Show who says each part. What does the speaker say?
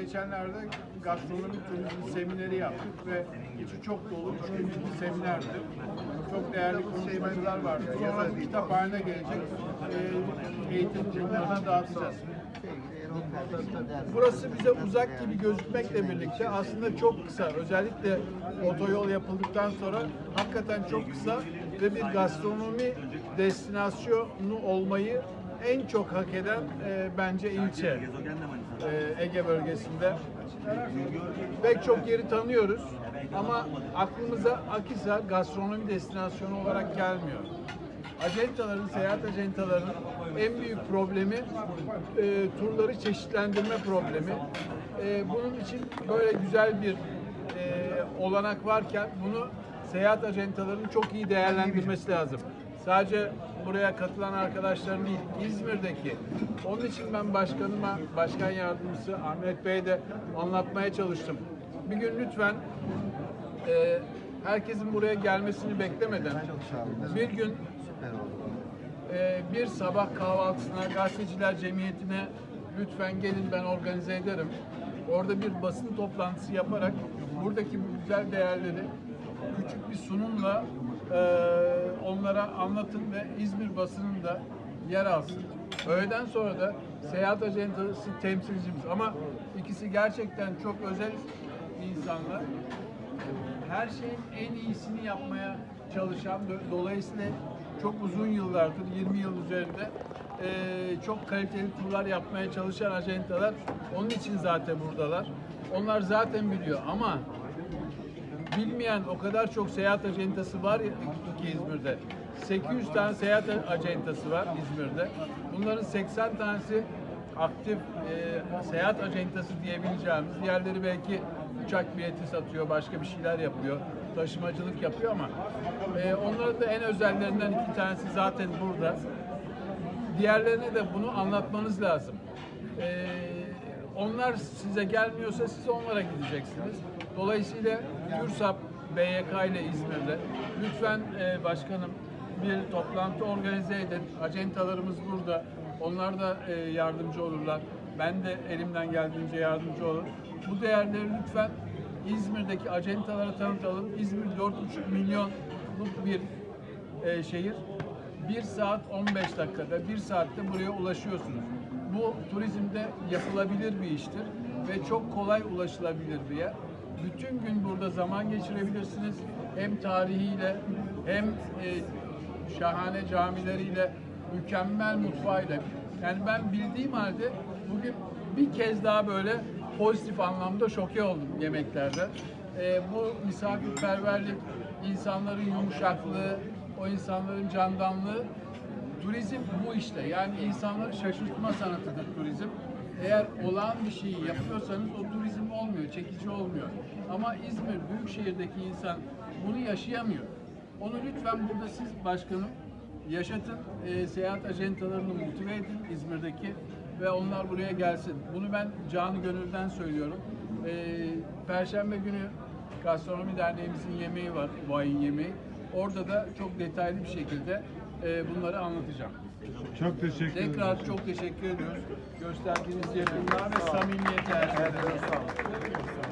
Speaker 1: geçenlerde gastronomi turizmi semineri yaptık ve içi çok dolu üç günlük seminerdi. Çok değerli konuşmacılar vardı. Sonra kitap haline gelecek. E, eğitim kurumlarına dağıtacağız. Burası bize uzak gibi gözükmekle birlikte aslında çok kısa. Özellikle otoyol yapıldıktan sonra hakikaten çok kısa ve bir gastronomi destinasyonu olmayı en çok hak eden e, bence ilçe e, Ege bölgesinde. Pek çok yeri tanıyoruz ama aklımıza Akisar gastronomi destinasyonu olarak gelmiyor. Acentaların, seyahat acentalarının en büyük problemi e, turları çeşitlendirme problemi. E, bunun için böyle güzel bir e, olanak varken bunu seyahat acentalarının çok iyi değerlendirmesi lazım. Sadece buraya katılan arkadaşların değil, İzmir'deki. Onun için ben başkanıma, başkan yardımcısı Ahmet Bey'e de anlatmaya çalıştım. Bir gün lütfen e, herkesin buraya gelmesini beklemeden bir gün e, bir sabah kahvaltısına gazeteciler cemiyetine lütfen gelin ben organize ederim. Orada bir basın toplantısı yaparak buradaki bu güzel değerleri küçük bir sunumla e, onlara anlatın ve İzmir basının da yer alsın. Öğleden sonra da seyahat ajandası temsilcimiz ama ikisi gerçekten çok özel insanlar her şeyin en iyisini yapmaya çalışan do- dolayısıyla çok uzun yıllardır 20 yıl üzerinde eee, çok kaliteli turlar yapmaya çalışan ajantalar onun için zaten buradalar. Onlar zaten biliyor ama bilmeyen o kadar çok seyahat acentası var ki İzmir'de. 800 tane seyahat acentası var İzmir'de. Bunların 80 tanesi aktif e, seyahat acentası diyebileceğimiz. Diğerleri belki uçak bileti satıyor, başka bir şeyler yapıyor, taşımacılık yapıyor ama e, onların da en özellerinden iki tanesi zaten burada. Diğerlerine de bunu anlatmanız lazım. Ee, onlar size gelmiyorsa siz onlara gideceksiniz. Dolayısıyla TÜRSAP BYK ile İzmir'de lütfen e, başkanım bir toplantı organize edin. Acentalarımız burada. Onlar da e, yardımcı olurlar. Ben de elimden geldiğince yardımcı olurum. Bu değerleri lütfen İzmir'deki acentalara tanıtalım. İzmir 4,5 milyonluk bir e, şehir. 1 saat 15 dakikada, 1 saatte buraya ulaşıyorsunuz. Bu turizmde yapılabilir bir iştir ve çok kolay ulaşılabilir bir yer. Bütün gün burada zaman geçirebilirsiniz. Hem tarihiyle hem e, şahane camileriyle, mükemmel mutfağıyla. Yani ben bildiğim halde bugün bir kez daha böyle pozitif anlamda şoke oldum yemeklerde. E, bu misafirperverlik, insanların yumuşaklığı, o insanların candanlığı turizm bu işte. Yani insanları şaşırtma sanatıdır turizm. Eğer olağan bir şeyi yapıyorsanız o turizm olmuyor, çekici olmuyor. Ama İzmir büyükşehirdeki insan bunu yaşayamıyor. Onu lütfen burada siz başkanım yaşatın, e, seyahat ajentalarını motive edin İzmir'deki ve onlar buraya gelsin. Bunu ben canı gönülden söylüyorum. E, Perşembe günü Gastronomi Derneğimizin yemeği var, bu ayın yemeği. Orada da çok detaylı bir şekilde e, bunları anlatacağım.
Speaker 2: Çok teşekkür ederim.
Speaker 1: Tekrar çok teşekkür ediyoruz. Gösterdiğiniz yakınlığa ve samimiyete her şeyden.